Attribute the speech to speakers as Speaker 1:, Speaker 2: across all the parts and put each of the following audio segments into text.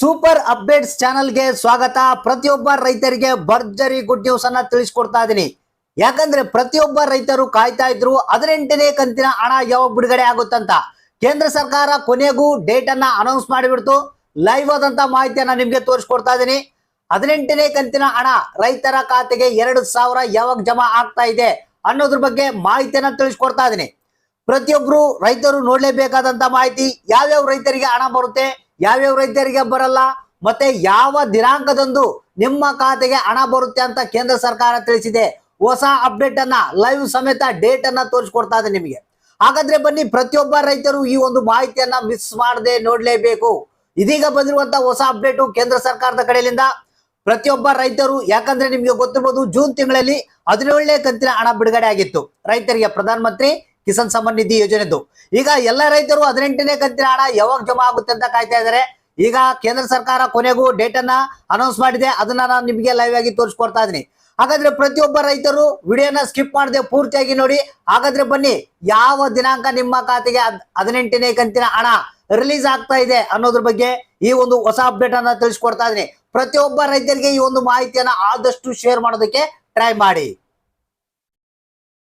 Speaker 1: Super updates ಚಾನಲ್ಗೆ ಸ್ವಾಗತ. ಪ್ರತಿಯೊಬ್ಬ ರೈತರಿಗೆ ಭರ್ಜರಿ ಗುಡ್ ನ್ಯೂಸ್ ಅನ್ನ ತಿಳಿಸ್ಕೊಡ್ತಾ ಇದೀನಿ. ಯಾಕಂದ್ರೆ ಪ್ರತಿಯೊಬ್ಬ ರೈತರು ಕಾಯ್ತಾ ಇದ್ರು, ಹದಿನೆಂಟನೇ ಕಂತಿನ ಹಣ ಯಾವಾಗ ಬಿಡುಗಡೆ ಆಗುತ್ತಂತ. ಕೇಂದ್ರ ಸರ್ಕಾರ ಕೊನೆಗೂ ಡೇಟ್ ಅನ್ನ ಅನೌನ್ಸ್ ಮಾಡಿಬಿಡ್ತು. ಲೈವ್ ಆದಂತ ಮಾಹಿತಿಯನ್ನ ನಿಮ್ಗೆ ತೋರಿಸ್ಕೊಡ್ತಾ ಇದೀನಿ. ಹದಿನೆಂಟನೇ ಕಂತಿನ ಹಣ ರೈತರ ಖಾತೆಗೆ ಎರಡು ಸಾವಿರ ಯಾವಾಗ ಜಮಾ ಆಗ್ತಾ ಇದೆ ಅನ್ನೋದ್ರ ಬಗ್ಗೆ ಮಾಹಿತಿಯನ್ನ ತಿಳಿಸ್ಕೊಡ್ತಾ ಇದೀನಿ. ಪ್ರತಿಯೊಬ್ರು ರೈತರು ನೋಡ್ಲೇಬೇಕಾದಂತ ಮಾಹಿತಿ, ಯಾವ್ಯಾವ ರೈತರಿಗೆ ಹಣ ಬರುತ್ತೆ ಯಾವ್ಯಾವ ರೈತರಿಗೆ ಬರಲ್ಲ, ಮತ್ತೆ ಯಾವ ದಿನಾಂಕದಂದು ನಿಮ್ಮ ಖಾತೆಗೆ ಹಣ ಬರುತ್ತೆ ಅಂತ ಕೇಂದ್ರ ಸರ್ಕಾರ ತಿಳಿಸಿದೆ. ಹೊಸ ಅಪ್ಡೇಟ್ ಅನ್ನ ಲೈವ್ ಸಮೇತ ಡೇಟ್ ಅನ್ನ ತೋರಿಸ್ಕೊಡ್ತಾ ಇದೆ ನಿಮಗೆ. ಹಾಗಾದ್ರೆ ಬನ್ನಿ, ಪ್ರತಿಯೊಬ್ಬ ರೈತರು ಈ ಒಂದು ಮಾಹಿತಿಯನ್ನ ಮಿಸ್ ಮಾಡದೆ ನೋಡ್ಲೇಬೇಕು. ಇದೀಗ ಬಂದಿರುವಂತ ಹೊಸ ಅಪ್ಡೇಟು ಕೇಂದ್ರ ಸರ್ಕಾರದ ಕಡೆಯಿಂದ ಪ್ರತಿಯೊಬ್ಬ ರೈತರು, ಯಾಕಂದ್ರೆ ನಿಮ್ಗೆ ಗೊತ್ತಿರ್ಬೋದು, ಜೂನ್ ತಿಂಗಳಲ್ಲಿ ಹದಿನೇಳನೇ ಕಂತಿನ ಹಣ ಬಿಡುಗಡೆ ಆಗಿತ್ತು. ರೈತರಿಗೆ ಪ್ರಧಾನ ಮಂತ್ರಿ ಕಿಸಾನ್ ಸಮ್ಮಾನ್ ನಿಧಿ ಯೋಜನೆದು. ಈಗ ಎಲ್ಲ ರೈತರು ಹದಿನೆಂಟನೇ ಕಂತಿನ ಹಣ ಯಾವಾಗ ಜಮಾ ಆಗುತ್ತೆ ಅಂತ ಕಾಯ್ತಾ ಇದ್ದಾರೆ ಈಗ ಕೇಂದ್ರ ಸರ್ಕಾರ ಕೊನೆಗೂ ಡೇಟ್ ಅನ್ನ ಅನೌನ್ಸ್ ಮಾಡಿದೆ. ಅದನ್ನ ನಾನು ನಿಮಗೆ ಲೈವ್ ಆಗಿ ತೋರಿಸ್ಕೊಡ್ತಾ ಇದೀನಿ ಹಾಗಾದ್ರೆ ಪ್ರತಿಯೊಬ್ಬ ರೈತರು ವಿಡಿಯೋನ ಸ್ಕಿಪ್ ಮಾಡದೆ ಪೂರ್ತಿಯಾಗಿ ನೋಡಿ. ಹಾಗಾದ್ರೆ ಬನ್ನಿ, ಯಾವ ದಿನಾಂಕ ನಿಮ್ಮ ಖಾತೆಗೆ ಹದ್- ಹದಿನೆಂಟನೇ ಕಂತಿನ ಹಣ ರಿಲೀಸ್ ಆಗ್ತಾ ಇದೆ ಅನ್ನೋದ್ರ ಬಗ್ಗೆ ಈ ಒಂದು ಹೊಸ ಅಪ್ಡೇಟ್ ಅನ್ನ ತಿಳಿಸ್ಕೊಡ್ತಾ ಇದೀನಿ ಪ್ರತಿಯೊಬ್ಬ ರೈತರಿಗೆ ಈ ಒಂದು ಮಾಹಿತಿಯನ್ನ ಆದಷ್ಟು ಶೇರ್ ಮಾಡೋದಕ್ಕೆ ಟ್ರೈ ಮಾಡಿ.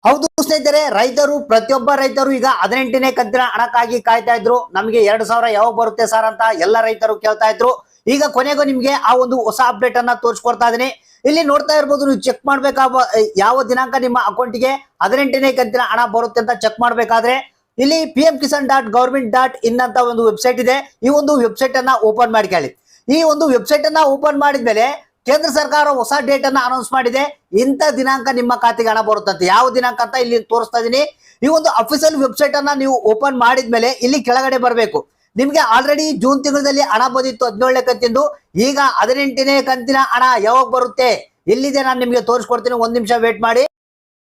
Speaker 1: ಹೌದು ಸ್ನೇಹಿತರೆ, ರೈತರು, ಪ್ರತಿಯೊಬ್ಬ ರೈತರು ಈಗ ಹದಿನೆಂಟನೇ ಕಂತಿನ ಹಣಕ್ಕಾಗಿ ಕಾಯ್ತಾ ಇದ್ರು. ನಮಗೆ ಎರಡು ಸಾವಿರ ಯಾವಾಗ ಬರುತ್ತೆ ಸರ್ ಅಂತ ಎಲ್ಲ ರೈತರು ಕೇಳ್ತಾ ಇದ್ರು. ಈಗ ಕೊನೆಗೂ ನಿಮ್ಗೆ ಆ ಒಂದು ಹೊಸ ಅಪ್ಡೇಟ್ ಅನ್ನ ತೋರಿಸ್ಕೊಡ್ತಾ ಇದೀನಿ ಇಲ್ಲಿ ನೋಡ್ತಾ ಇರ್ಬೋದು, ನೀವು ಚೆಕ್ ಮಾಡ್ಬೇಕಾಗ ಯಾವ ದಿನಾಂಕ ನಿಮ್ಮ ಅಕೌಂಟ್ಗೆ ಹದಿನೆಂಟನೇ ಕಂತಿನ ಹಣ ಬರುತ್ತೆ ಅಂತ ಚೆಕ್ ಮಾಡ್ಬೇಕಾದ್ರೆ, ಇಲ್ಲಿ P M Kisan dot government dot in ಅಂತ ಒಂದು ವೆಬ್ಸೈಟ್ ಇದೆ. ಈ ಒಂದು ವೆಬ್ಸೈಟ್ ಅನ್ನ ಓಪನ್ ಮಾಡ್ಕೊಳ್ಳಿ ಈ ಒಂದು ವೆಬ್ಸೈಟ್ ಅನ್ನ ಓಪನ್ ಮಾಡಿದ್ಮೇಲೆ ಕೇಂದ್ರ ಸರ್ಕಾರ ಹೊಸ ಡೇಟ್ ಅನ್ನ ಅನೌನ್ಸ್ ಮಾಡಿದೆ. ಇಂಥ ದಿನಾಂಕ ನಿಮ್ಮ ಖಾತೆಗೆ ಹಣ ಬರುತ್ತಂತೆ. ಯಾವ ದಿನಾಂಕ ಅಂತ ಇಲ್ಲಿ ತೋರಿಸ್ತಾ ಇದೀನಿ. ಈ ಒಂದು ಅಫಿಷಿಯಲ್ ವೆಬ್ಸೈಟ್ ಅನ್ನ ನೀವು ಓಪನ್ ಮಾಡಿದ್ಮೇಲೆ ಇಲ್ಲಿ ಕೆಳಗಡೆ ಬರಬೇಕು. ನಿಮ್ಗೆ ಆಲ್ರೆಡಿ ಜೂನ್ ತಿಂಗಳಲ್ಲಿ ಹಣ ಬಂದಿತ್ತು ಹದಿನೇಳನೇ ಕಂತಿಂದು. ಈಗ ಹದಿನೆಂಟನೇ ಕಂತಿನ ಹಣ ಯಾವಾಗ ಬರುತ್ತೆ? ಎಲ್ಲಿದೆ ನಾನು ನಿಮಗೆ ತೋರಿಸ್ಕೊಡ್ತೀನಿ. ಒಂದ್ ನಿಮಿಷ ವೇಟ್ ಮಾಡಿ.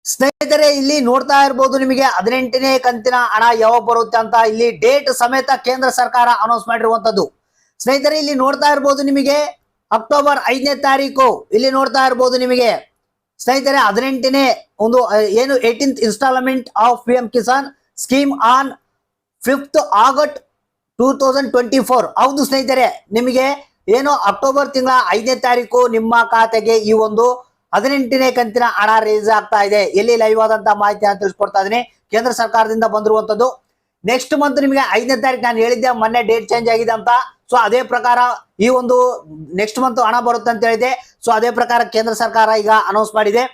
Speaker 1: ಸ್ನೇಹಿತರೆ, ಇಲ್ಲಿ ನೋಡ್ತಾ ಇರ್ಬೋದು ನಿಮಗೆ ಹದಿನೆಂಟನೇ ಕಂತಿನ ಹಣ ಯಾವಾಗ ಬರುತ್ತೆ ಅಂತ. ಇಲ್ಲಿ ಡೇಟ್ ಸಮೇತ ಕೇಂದ್ರ ಸರ್ಕಾರ ಅನೌನ್ಸ್ ಮಾಡಿರುವಂತದ್ದು. ಸ್ನೇಹಿತರೆ, ಇಲ್ಲಿ ನೋಡ್ತಾ ಇರ್ಬೋದು ನಿಮಗೆ ಅಕ್ಟೋಬರ್ ಐದನೇ ತಾರೀಕು. ಇಲ್ಲಿ ನೋಡ್ತಾ ಇರಬಹುದು ನಿಮಗೆ. ಸ್ನೇಹಿತರೆ, ಹದಿನೆಂಟನೇ ಒಂದು ಏನು eighteenth instalment of P M Kisan scheme on fifth August two thousand twenty four ಹೌದು ಸ್ನೇಹಿತರೆ, ನಿಮಗೆ ಏನು, ಅಕ್ಟೋಬರ್ ತಿಂಗಳ ಐದನೇ ತಾರೀಕು ನಿಮ್ಮ ಖಾತೆಗೆ ಈ ಒಂದು ಹದಿನೆಂಟನೇ ಕಂತಿನ ಹಣ ರಿಲೀಸ್ ಆಗ್ತಾ ಇದೆ. ಎಲ್ಲಿ ಲೈವ್ ಮಾಹಿತಿ ನಾನು ತಿಳಿಸ್ಕೊಡ್ತಾ ಇದೀನಿ ಕೇಂದ್ರ ಸರ್ಕಾರದಿಂದ ಬಂದಿರುವಂತದ್ದು ನೆಕ್ಸ್ಟ್ ಮಂತ್ ನಿಮಗೆ ಐದನೇ ತಾರೀಕು ನಾನು ಹೇಳಿದ್ದೆ, ಮೊನ್ನೆ ಡೇಟ್ ಚೇಂಜ್ ಆಗಿದೆ ಅಂತ. ಸೊ ಅದೇ ಪ್ರಕಾರ ಈ ಒಂದು ನೆಕ್ಸ್ಟ್ ಮಂತ್ ಹಣ ಬರುತ್ತೆ ಅಂತ ಹೇಳಿದೆ. ಸೊ ಅದೇ ಪ್ರಕಾರ ಕೇಂದ್ರ ಸರ್ಕಾರ ಈಗ ಅನೌನ್ಸ್ ಮಾಡಿದೆ.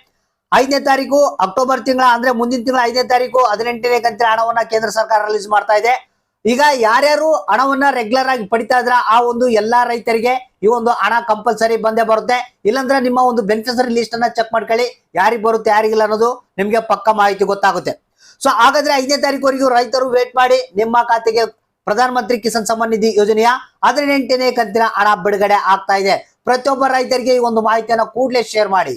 Speaker 1: ಐದನೇ ತಾರೀಕು ಅಕ್ಟೋಬರ್ ತಿಂಗಳ ಅಂದ್ರೆ ಮುಂದಿನ ತಿಂಗಳ ಐದನೇ ತಾರೀಕು ಹದಿನೆಂಟನೇ ಕಂತಿನ ಹಣವನ್ನ ಕೇಂದ್ರ ಸರ್ಕಾರ ರಿಲೀಸ್ ಮಾಡ್ತಾ ಇದೆ. ಈಗ ಯಾರ್ಯಾರು ಹಣವನ್ನ ರೆಗ್ಯುಲರ್ ಆಗಿ ಪಡಿತಾ ಇದ್ರ ಆ ಒಂದು ಎಲ್ಲಾ ರೈತರಿಗೆ ಈ ಒಂದು ಹಣ ಕಂಪಲ್ಸರಿ ಬಂದೇ ಬರುತ್ತೆ. ಇಲ್ಲಾಂದ್ರೆ ನಿಮ್ಮ ಒಂದು ಬೆನಿಫಿಷರಿ ಲಿಸ್ಟ್ ಅನ್ನ ಚೆಕ್ ಮಾಡ್ಕೊಳ್ಳಿ. ಯಾರಿಗೆ ಬರುತ್ತೆ, ಯಾರಿಗಿಲ್ಲ ಅನ್ನೋದು ನಿಮ್ಗೆ ಪಕ್ಕ ಮಾಹಿತಿ ಗೊತ್ತಾಗುತ್ತೆ. ಸೊ ಹಾಗಾದ್ರೆ ಐದನೇ ತಾರೀಕುವರೆಗೂ ರೈತರು ವೇಟ್ ಮಾಡಿ ನಿಮ್ಮ ಖಾತೆಗೆ ಪ್ರಧಾನ ಮಂತ್ರಿ ಕಿಸಾನ್ ಸಮ್ಮಾನ್ ನಿಧಿ ಯೋಜನೆಯ ಹದಿನೆಂಟನೇ ಕಂತಿನ ಹಣ ಬಿಡುಗಡೆ ಆಗ್ತಾ ಇದೆ. ಪ್ರತಿಯೊಬ್ಬ ರೈತರಿಗೆ ಈ ಒಂದು ಮಾಹಿತಿಯನ್ನು ಕೂಡಲೇ ಶೇರ್ ಮಾಡಿ.